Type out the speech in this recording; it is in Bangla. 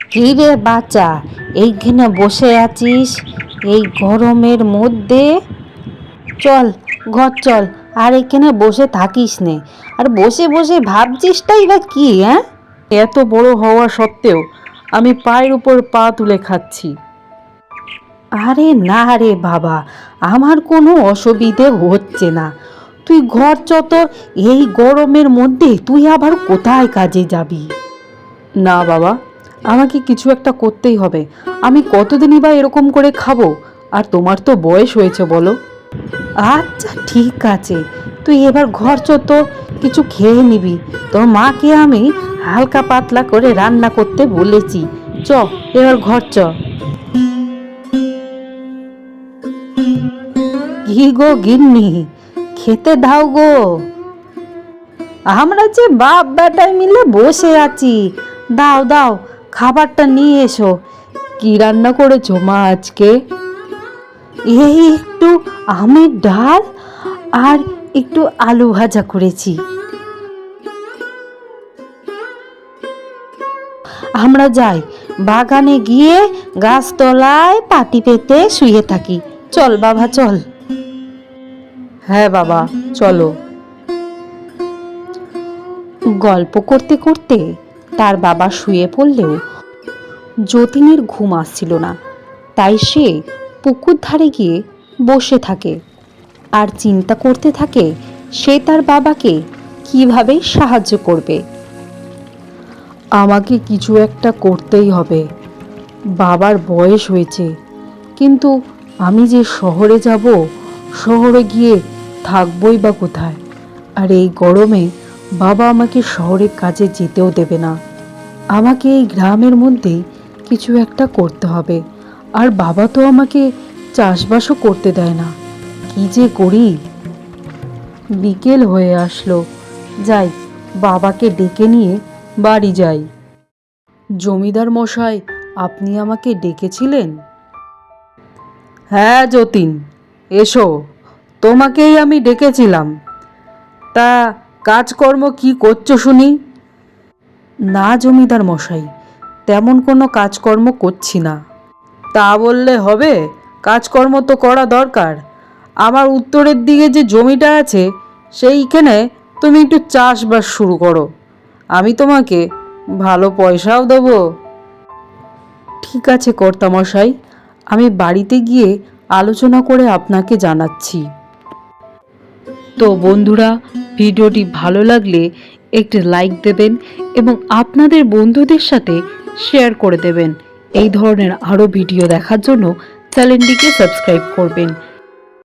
কি রে বাচ্চা? এইখানে বসে আছিস? এই গরমের মধ্যে? চল ঘর চল। আর এখানে বসে থাকিস নে। আর বসে বসে ভাবছিসটাই বা কি হ্যাঁ? এত বড় হওয়া সত্ত্বেও আমি পায়ের উপর পা তুলে খাচ্ছি। আরে না রে বাবা আমার কোনো অসুবিধে হচ্ছে না। তুই ঘর চত এই গরমের মধ্যে তুই আবার কোথায় কাজে যাবি? না বাবা আমাকে কিছু একটা করতেই হবে। আমি কতদিনই বা এরকম করে খাব? আর তোমার তো বয়স হয়েছে, বলো। আচ্ছা ঠিক আছে। তুই এবার ঘর চত কিছু খেয়ে নিবি। তোর মাকে আমি হালকা পাতলা করে রান্না করতে বলেছি। চ, এবার ঘর চ। কি গো গিন্নি? খেতে দাও গো। আমরা যে বাপ বেটায় মিলে বসে আছি। দাও দাও খাবারটা নিয়ে এসো। কি রান্না করেছ মা আজকে? এই একটু আমের ডাল আর একটু আলু ভাজা করেছি। আমরা যাই, বাগানে গিয়ে গাছতলায় পাটি পেতে শুয়ে থাকি। চল বাবা, চল। হ্যাঁ বাবা, চলো। গল্প করতে করতে তার বাবা শুয়ে পড়লেও যতীনের ঘুম আসছিল না। তাই সে পুকুর ধারে গিয়ে বসে থাকে আর চিন্তা করতে থাকে সে তার বাবাকে কীভাবে সাহায্য করবে। আমাকে কিছু একটা করতেই হবে। বাবার বয়স হয়েছে, কিন্তু আমি যে শহরে যাব, শহরে গিয়ে থাকবই বা কোথায়? আর এই গরমে বাবা আমাকে শহরের কাজে যেতেও দেবে না। আমাকে এই গ্রামের মধ্যেই কিছু একটা করতে হবে। আর বাবা তো আমাকে চাষবাসও করতে দেয় না। কি যে করি? বিকেল হয়ে আসলো। যাই, বাবাকে ডেকে নিয়ে বাড়ি যাই। জমিদার মশাই, আপনি আমাকে ডেকেছিলেন? হ্যাঁ যতীন, এসো। তোমাকেই আমি ডেকেছিলাম। তা কাজকর্ম কি করছ শুনি? না জমিদার মশাই, তেমন কোনো কাজকর্ম করছি না। তা বললে হবে, কাজকর্ম তো করা দরকার। আমার উত্তরের দিকে যে জমিটা আছে, সেইখানে তুমি একটু চাষবাস শুরু করো। আমি তোমাকে ভালো পয়সাও দেবো। ঠিক আছে কর্তামশাই আমি বাড়িতে গিয়ে আলোচনা করে আপনাকে জানাচ্ছি। তো বন্ধুরা, ভিডিওটি ভালো লাগলে একটি লাইক দেবেন এবং আপনাদের বন্ধুদের সাথে শেয়ার করে দেবেন। এই ধরনের আরও ভিডিও দেখার জন্য চ্যানেলটিকে সাবস্ক্রাইব করবেন।